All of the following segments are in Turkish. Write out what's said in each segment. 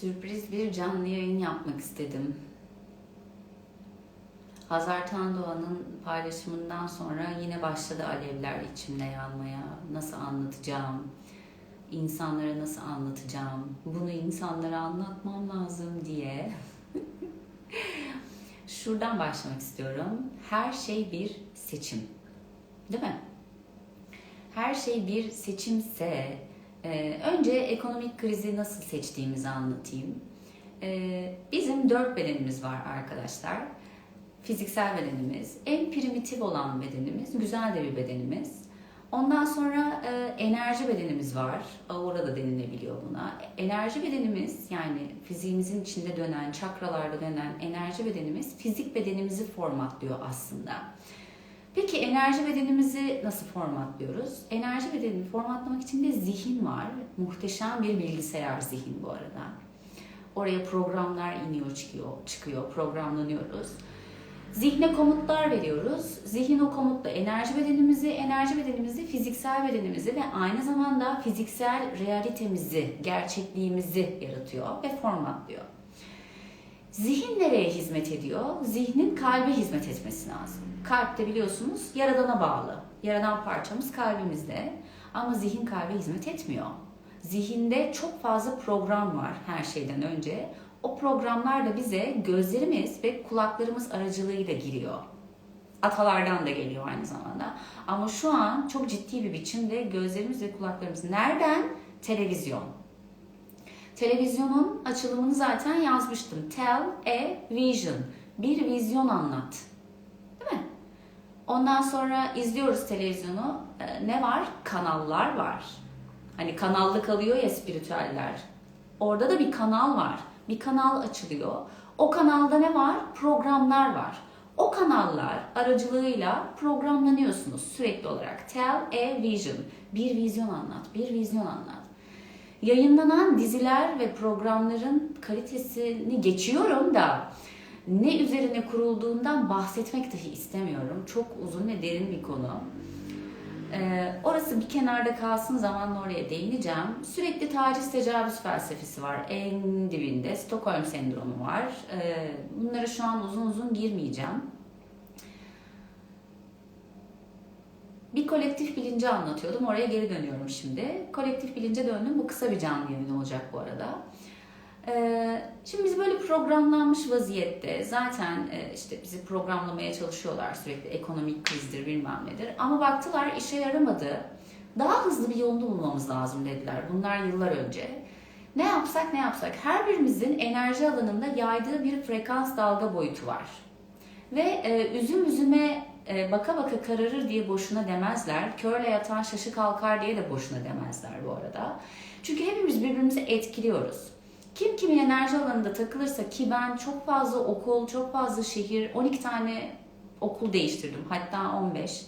sürpriz bir canlı yayın yapmak istedim. Hazar Tandoğan'ın paylaşımından sonra yine başladı alevler içimde yanmaya. Nasıl anlatacağım? İnsanlara nasıl anlatacağım? Bunu insanlara anlatmam lazım diye. Şuradan başlamak istiyorum. Her şey bir seçim. Değil mi? Her şey bir seçimse ee, önce ekonomik krizi nasıl seçtiğimizi anlatayım. Ee, bizim dört bedenimiz var arkadaşlar. Fiziksel bedenimiz, en primitif olan bedenimiz, güzel de bir bedenimiz. Ondan sonra e, enerji bedenimiz var. Aura da denilebiliyor buna. Enerji bedenimiz yani fiziğimizin içinde dönen, çakralarda dönen enerji bedenimiz fizik bedenimizi formatlıyor aslında. Peki enerji bedenimizi nasıl formatlıyoruz? Enerji bedenini formatlamak için de zihin var. Muhteşem bir bilgisayar zihin bu arada. Oraya programlar iniyor çıkıyor, çıkıyor, programlanıyoruz. Zihne komutlar veriyoruz. Zihin o komutla enerji bedenimizi, enerji bedenimizi fiziksel bedenimizi ve aynı zamanda fiziksel realitemizi, gerçekliğimizi yaratıyor ve formatlıyor. Zihin nereye hizmet ediyor? Zihnin kalbe hizmet etmesi lazım. Kalp de biliyorsunuz yaradana bağlı. Yaradan parçamız kalbimizde ama zihin kalbe hizmet etmiyor. Zihinde çok fazla program var her şeyden önce. O programlar da bize gözlerimiz ve kulaklarımız aracılığıyla giriyor. Atalardan da geliyor aynı zamanda. Ama şu an çok ciddi bir biçimde gözlerimiz ve kulaklarımız nereden? Televizyon. Televizyonun açılımını zaten yazmıştım. Tell a vision. Bir vizyon anlat. Değil mi? Ondan sonra izliyoruz televizyonu. Ee, ne var? Kanallar var. Hani kanallı kalıyor ya spiritüeller. Orada da bir kanal var. Bir kanal açılıyor. O kanalda ne var? Programlar var. O kanallar aracılığıyla programlanıyorsunuz sürekli olarak. Tell a vision. Bir vizyon anlat. Bir vizyon anlat. Yayınlanan diziler ve programların kalitesini geçiyorum da ne üzerine kurulduğundan bahsetmek dahi istemiyorum. Çok uzun ve derin bir konu. Ee, orası bir kenarda kalsın zamanla oraya değineceğim. Sürekli taciz tecavüz felsefesi var en dibinde. Stockholm sendromu var. Ee, bunlara şu an uzun uzun girmeyeceğim. Bir kolektif bilinci anlatıyordum. Oraya geri dönüyorum şimdi. Kolektif bilince döndüm. Bu kısa bir canlı yayın olacak bu arada. Ee, şimdi biz böyle programlanmış vaziyette zaten e, işte bizi programlamaya çalışıyorlar sürekli ekonomik krizdir bilmem nedir. Ama baktılar işe yaramadı. Daha hızlı bir yolunu bulmamız lazım dediler. Bunlar yıllar önce. Ne yapsak ne yapsak her birimizin enerji alanında yaydığı bir frekans dalga boyutu var. Ve e, üzüm üzüme e, baka baka kararır diye boşuna demezler. Körle yatan şaşı kalkar diye de boşuna demezler bu arada. Çünkü hepimiz birbirimizi etkiliyoruz. Kim kimin enerji alanında takılırsa ki ben çok fazla okul, çok fazla şehir, 12 tane okul değiştirdim. Hatta 15.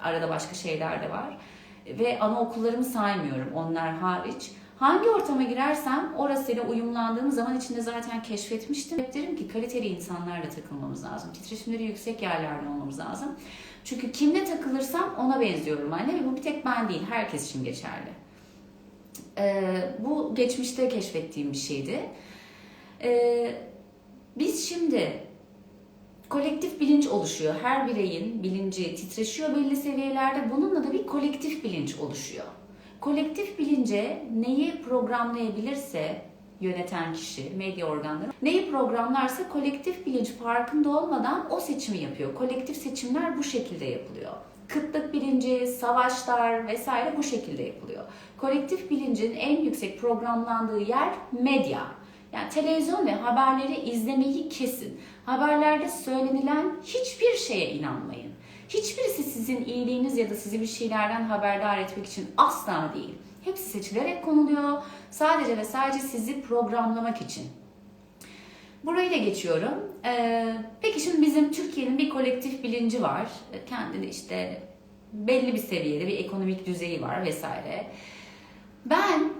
Arada başka şeyler de var. Ve anaokullarımı saymıyorum onlar hariç. Hangi ortama girersem orasıyla uyumlandığım zaman içinde zaten keşfetmiştim. Hep derim ki kaliteli insanlarla takılmamız lazım. Titreşimleri yüksek yerlerde olmamız lazım. Çünkü kimle takılırsam ona benziyorum anne ve bu bir tek ben değil herkes için geçerli. Ee, bu geçmişte keşfettiğim bir şeydi. Ee, biz şimdi kolektif bilinç oluşuyor. Her bireyin bilinci titreşiyor belli seviyelerde. Bununla da bir kolektif bilinç oluşuyor. Kolektif bilince neyi programlayabilirse yöneten kişi, medya organları neyi programlarsa kolektif bilinç farkında olmadan o seçimi yapıyor. Kolektif seçimler bu şekilde yapılıyor. Kıtlık bilinci, savaşlar vesaire bu şekilde yapılıyor. Kolektif bilincin en yüksek programlandığı yer medya. Yani televizyon ve haberleri izlemeyi kesin. Haberlerde söylenilen hiçbir şeye inanmayın. Hiçbirisi sizin iyiliğiniz ya da sizi bir şeylerden haberdar etmek için asla değil. Hepsi seçilerek konuluyor. Sadece ve sadece sizi programlamak için. Burayı da geçiyorum. Ee, peki şimdi bizim Türkiye'nin bir kolektif bilinci var. Kendini işte belli bir seviyede bir ekonomik düzeyi var vesaire. Ben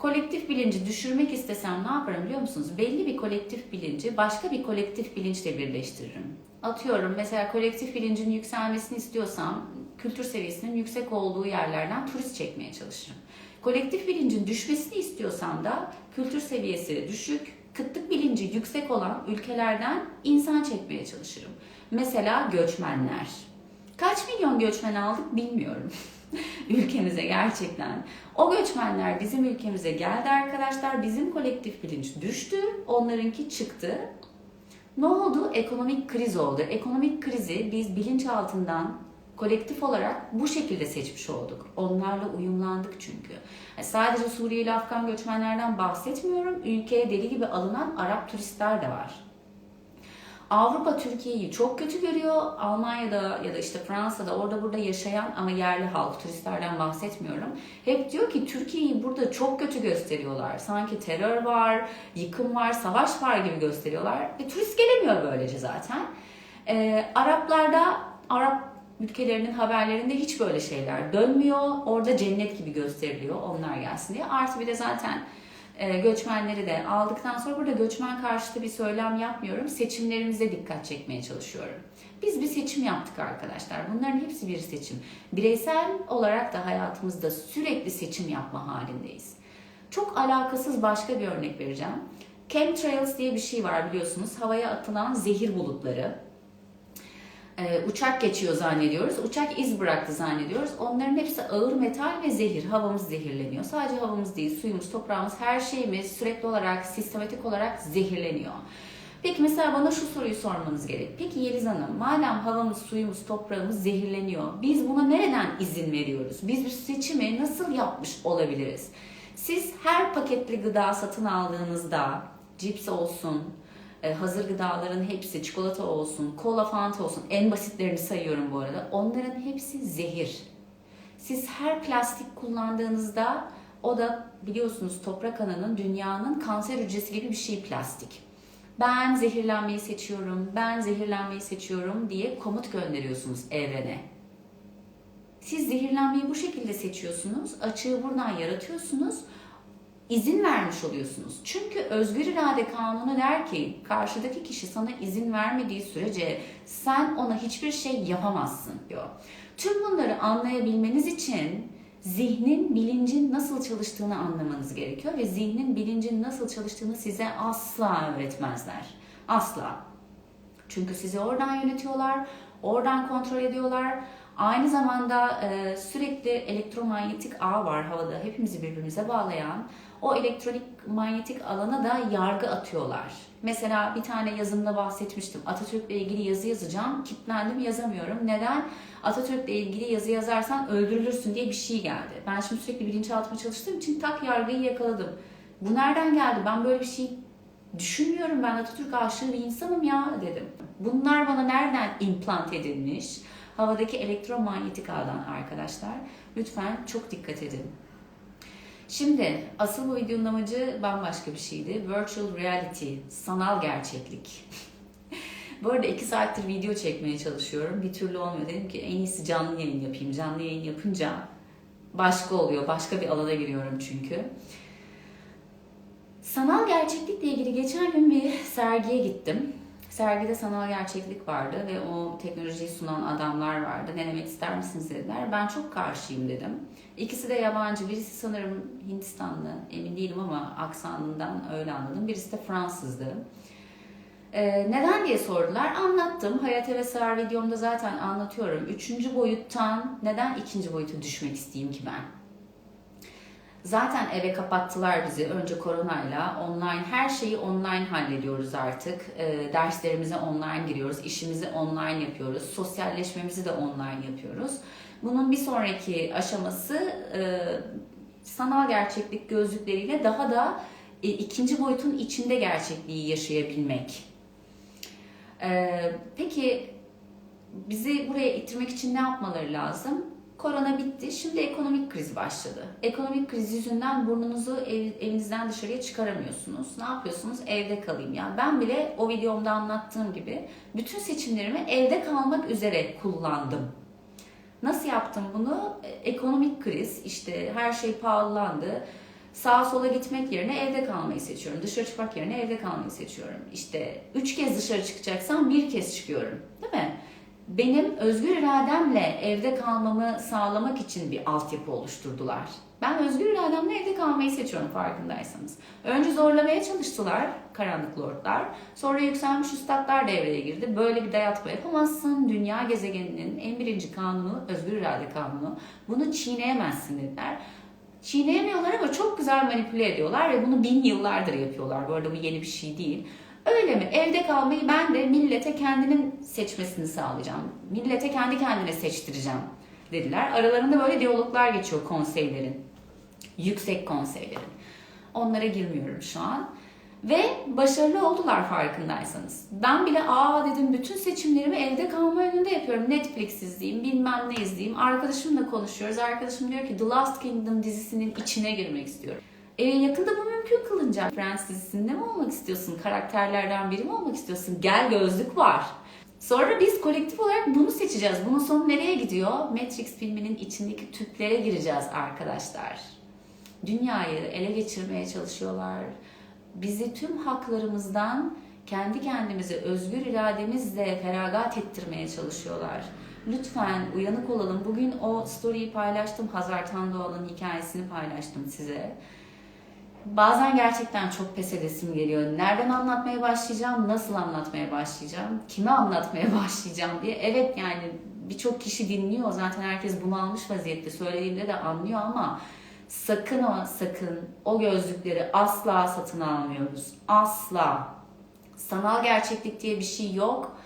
kolektif bilinci düşürmek istesem ne yaparım biliyor musunuz? Belli bir kolektif bilinci başka bir kolektif bilinçle birleştiririm. Atıyorum mesela kolektif bilincin yükselmesini istiyorsam kültür seviyesinin yüksek olduğu yerlerden turist çekmeye çalışırım. Kolektif bilincin düşmesini istiyorsam da kültür seviyesi düşük, kıtlık bilinci yüksek olan ülkelerden insan çekmeye çalışırım. Mesela göçmenler. Kaç milyon göçmen aldık bilmiyorum. ülkemize gerçekten. O göçmenler bizim ülkemize geldi arkadaşlar. Bizim kolektif bilinç düştü. Onlarınki çıktı. Ne oldu? Ekonomik kriz oldu. Ekonomik krizi biz bilinç altından kolektif olarak bu şekilde seçmiş olduk. Onlarla uyumlandık çünkü. Yani sadece Suriyeli Afgan göçmenlerden bahsetmiyorum. Ülkeye deli gibi alınan Arap turistler de var. Avrupa Türkiye'yi çok kötü görüyor. Almanya'da ya da işte Fransa'da orada burada yaşayan ama yerli halk turistlerden bahsetmiyorum. Hep diyor ki Türkiye'yi burada çok kötü gösteriyorlar. Sanki terör var, yıkım var, savaş var gibi gösteriyorlar. E, turist gelemiyor böylece zaten. E, Araplarda Arap ülkelerinin haberlerinde hiç böyle şeyler dönmüyor. Orada cennet gibi gösteriliyor onlar gelsin diye. Artı bir de zaten göçmenleri de aldıktan sonra burada göçmen karşıtı bir söylem yapmıyorum. Seçimlerimize dikkat çekmeye çalışıyorum. Biz bir seçim yaptık arkadaşlar. Bunların hepsi bir seçim. Bireysel olarak da hayatımızda sürekli seçim yapma halindeyiz. Çok alakasız başka bir örnek vereceğim. Chemtrails diye bir şey var biliyorsunuz. Havaya atılan zehir bulutları. Ee, uçak geçiyor zannediyoruz. Uçak iz bıraktı zannediyoruz. Onların hepsi ağır metal ve zehir. Havamız zehirleniyor. Sadece havamız değil, suyumuz, toprağımız, her şeyimiz sürekli olarak, sistematik olarak zehirleniyor. Peki mesela bana şu soruyu sormanız gerek. Peki Yeliz Hanım, madem havamız, suyumuz, toprağımız zehirleniyor, biz buna nereden izin veriyoruz? Biz bir seçimi nasıl yapmış olabiliriz? Siz her paketli gıda satın aldığınızda, cips olsun, e, hazır gıdaların hepsi çikolata olsun, kola, fanta olsun en basitlerini sayıyorum bu arada. Onların hepsi zehir. Siz her plastik kullandığınızda o da biliyorsunuz toprak ananın dünyanın kanser hücresi gibi bir şey plastik. Ben zehirlenmeyi seçiyorum, ben zehirlenmeyi seçiyorum diye komut gönderiyorsunuz evrene. Siz zehirlenmeyi bu şekilde seçiyorsunuz, açığı buradan yaratıyorsunuz izin vermiş oluyorsunuz. Çünkü özgür irade kanunu der ki karşıdaki kişi sana izin vermediği sürece sen ona hiçbir şey yapamazsın diyor. Tüm bunları anlayabilmeniz için zihnin, bilincin nasıl çalıştığını anlamanız gerekiyor ve zihnin, bilincin nasıl çalıştığını size asla öğretmezler. Asla. Çünkü sizi oradan yönetiyorlar, oradan kontrol ediyorlar. Aynı zamanda e, sürekli elektromanyetik ağ var havada hepimizi birbirimize bağlayan o elektronik manyetik alana da yargı atıyorlar. Mesela bir tane yazımda bahsetmiştim. Atatürk'le ilgili yazı yazacağım. Kitlendim yazamıyorum. Neden? Atatürk'le ilgili yazı yazarsan öldürülürsün diye bir şey geldi. Ben şimdi sürekli bilinçaltıma çalıştığım için tak yargıyı yakaladım. Bu nereden geldi? Ben böyle bir şey düşünmüyorum. Ben Atatürk aşığı bir insanım ya dedim. Bunlar bana nereden implant edilmiş? Havadaki elektromanyetik ağdan arkadaşlar. Lütfen çok dikkat edin. Şimdi asıl bu videonun amacı bambaşka bir şeydi. Virtual reality, sanal gerçeklik. bu arada iki saattir video çekmeye çalışıyorum. Bir türlü olmuyor. Dedim ki en iyisi canlı yayın yapayım. Canlı yayın yapınca başka oluyor. Başka bir alana giriyorum çünkü. Sanal gerçeklikle ilgili geçen gün bir sergiye gittim. Sergide sanal gerçeklik vardı ve o teknolojiyi sunan adamlar vardı. Denemek ister misiniz dediler. Ben çok karşıyım dedim. İkisi de yabancı. Birisi sanırım Hindistanlı. Emin değilim ama aksanından öyle anladım. Birisi de Fransızdı. Ee, neden diye sordular. Anlattım. Hayat ve Sığar videomda zaten anlatıyorum. Üçüncü boyuttan neden ikinci boyuta düşmek isteyeyim ki ben? Zaten eve kapattılar bizi önce koronayla. Online her şeyi online hallediyoruz artık. E, derslerimize online giriyoruz, işimizi online yapıyoruz, sosyalleşmemizi de online yapıyoruz. Bunun bir sonraki aşaması e, sanal gerçeklik gözlükleriyle daha da e, ikinci boyutun içinde gerçekliği yaşayabilmek. E, peki bizi buraya ittirmek için ne yapmaları lazım? Korona bitti. Şimdi ekonomik kriz başladı. Ekonomik kriz yüzünden burnunuzu ev, evinizden dışarıya çıkaramıyorsunuz. Ne yapıyorsunuz? Evde kalayım. Yani ben bile o videomda anlattığım gibi bütün seçimlerimi evde kalmak üzere kullandım. Nasıl yaptım bunu? Ekonomik kriz, işte her şey pahalandı. Sağa sola gitmek yerine evde kalmayı seçiyorum. Dışarı çıkmak yerine evde kalmayı seçiyorum. İşte üç kez dışarı çıkacaksam bir kez çıkıyorum. Değil mi? Benim özgür irademle evde kalmamı sağlamak için bir altyapı oluşturdular. Ben özgür irademle evde kalmayı seçiyorum farkındaysanız. Önce zorlamaya çalıştılar karanlık lordlar. Sonra yükselmiş üstadlar devreye girdi. Böyle bir dayatma yapamazsın. Dünya gezegeninin en birinci kanunu özgür irade kanunu. Bunu çiğneyemezsin dediler. Çiğneyemiyorlar ama çok güzel manipüle ediyorlar ve bunu bin yıllardır yapıyorlar. Bu arada bu yeni bir şey değil. Öyle mi? Evde kalmayı ben de millete kendinin seçmesini sağlayacağım. Millete kendi kendine seçtireceğim dediler. Aralarında böyle diyaloglar geçiyor konseylerin. Yüksek konseylerin. Onlara girmiyorum şu an. Ve başarılı oldular farkındaysanız. Ben bile aa dedim bütün seçimlerimi evde kalma önünde yapıyorum. Netflix izleyeyim, bilmem ne izleyeyim. Arkadaşımla konuşuyoruz. Arkadaşım diyor ki The Last Kingdom dizisinin içine girmek istiyorum. E, yakında bu mümkün kılınacak. Friends dizisinde mi olmak istiyorsun? Karakterlerden biri mi olmak istiyorsun? Gel gözlük var. Sonra biz kolektif olarak bunu seçeceğiz. Bunun sonu nereye gidiyor? Matrix filminin içindeki tüplere gireceğiz arkadaşlar. Dünyayı ele geçirmeye çalışıyorlar. Bizi tüm haklarımızdan kendi kendimize özgür irademizle feragat ettirmeye çalışıyorlar. Lütfen uyanık olalım. Bugün o story'i paylaştım. Hazar Tandoğan'ın hikayesini paylaştım size. Bazen gerçekten çok pes edesim geliyor. Nereden anlatmaya başlayacağım, nasıl anlatmaya başlayacağım, kime anlatmaya başlayacağım diye. Evet yani birçok kişi dinliyor. Zaten herkes bunu almış vaziyette. Söylediğimde de anlıyor ama sakın o sakın o gözlükleri asla satın almıyoruz. Asla. Sanal gerçeklik diye bir şey yok.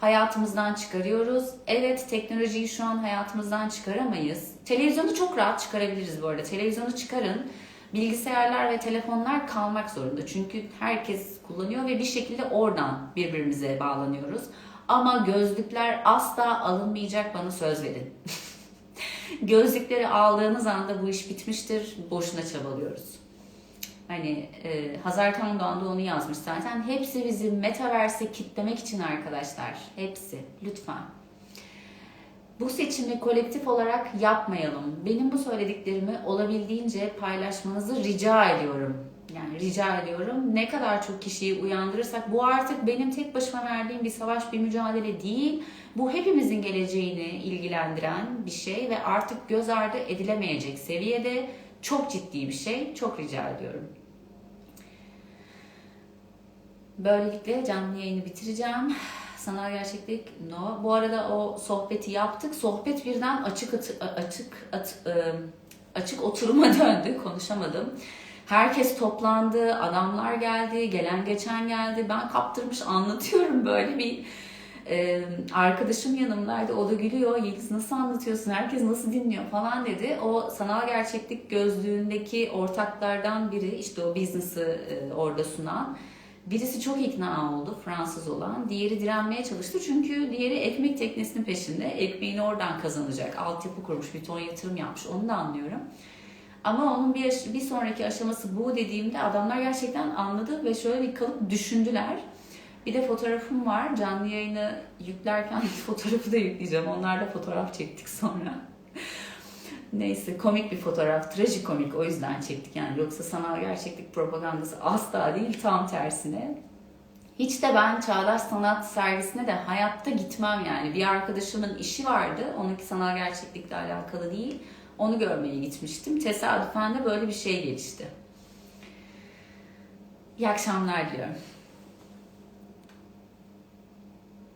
Hayatımızdan çıkarıyoruz. Evet teknolojiyi şu an hayatımızdan çıkaramayız. Televizyonu çok rahat çıkarabiliriz bu arada. Televizyonu çıkarın. Bilgisayarlar ve telefonlar kalmak zorunda. Çünkü herkes kullanıyor ve bir şekilde oradan birbirimize bağlanıyoruz. Ama gözlükler asla alınmayacak bana söz verin. Gözlükleri aldığınız anda bu iş bitmiştir. Boşuna çabalıyoruz. Hani e, Hazar Tandoğan da onu yazmış zaten. Hepsi bizi metaverse kitlemek için arkadaşlar. Hepsi. Lütfen. Bu seçimi kolektif olarak yapmayalım. Benim bu söylediklerimi olabildiğince paylaşmanızı rica ediyorum. Yani rica ediyorum. Ne kadar çok kişiyi uyandırırsak bu artık benim tek başıma verdiğim bir savaş, bir mücadele değil. Bu hepimizin geleceğini ilgilendiren bir şey ve artık göz ardı edilemeyecek seviyede çok ciddi bir şey. Çok rica ediyorum. Böylelikle canlı yayını bitireceğim. Sanal gerçeklik no. Bu arada o sohbeti yaptık. Sohbet birden açık atı, açık at, açık oturuma döndü. Konuşamadım. Herkes toplandı, adamlar geldi, gelen geçen geldi. Ben kaptırmış anlatıyorum böyle bir ee, arkadaşım yanımdaydı. O da gülüyor. Yeliz nasıl anlatıyorsun? Herkes nasıl dinliyor falan dedi. O sanal gerçeklik gözlüğündeki ortaklardan biri işte o business'ı e, orada sunan. Birisi çok ikna oldu Fransız olan. Diğeri direnmeye çalıştı. Çünkü diğeri ekmek teknesinin peşinde. Ekmeğini oradan kazanacak. Altyapı kurmuş, bir ton yatırım yapmış. Onu da anlıyorum. Ama onun bir, bir sonraki aşaması bu dediğimde adamlar gerçekten anladı ve şöyle bir kalıp düşündüler. Bir de fotoğrafım var. Canlı yayını yüklerken fotoğrafı da yükleyeceğim. Onlarla fotoğraf çektik sonra. Neyse komik bir fotoğraf, trajikomik o yüzden çektik yani. Yoksa sanal gerçeklik propagandası asla değil, tam tersine. Hiç de ben Çağdaş Sanat servisine de hayatta gitmem yani. Bir arkadaşımın işi vardı, onunki sanal gerçeklikle alakalı değil. Onu görmeye gitmiştim. Tesadüfen de böyle bir şey gelişti. İyi akşamlar diliyorum.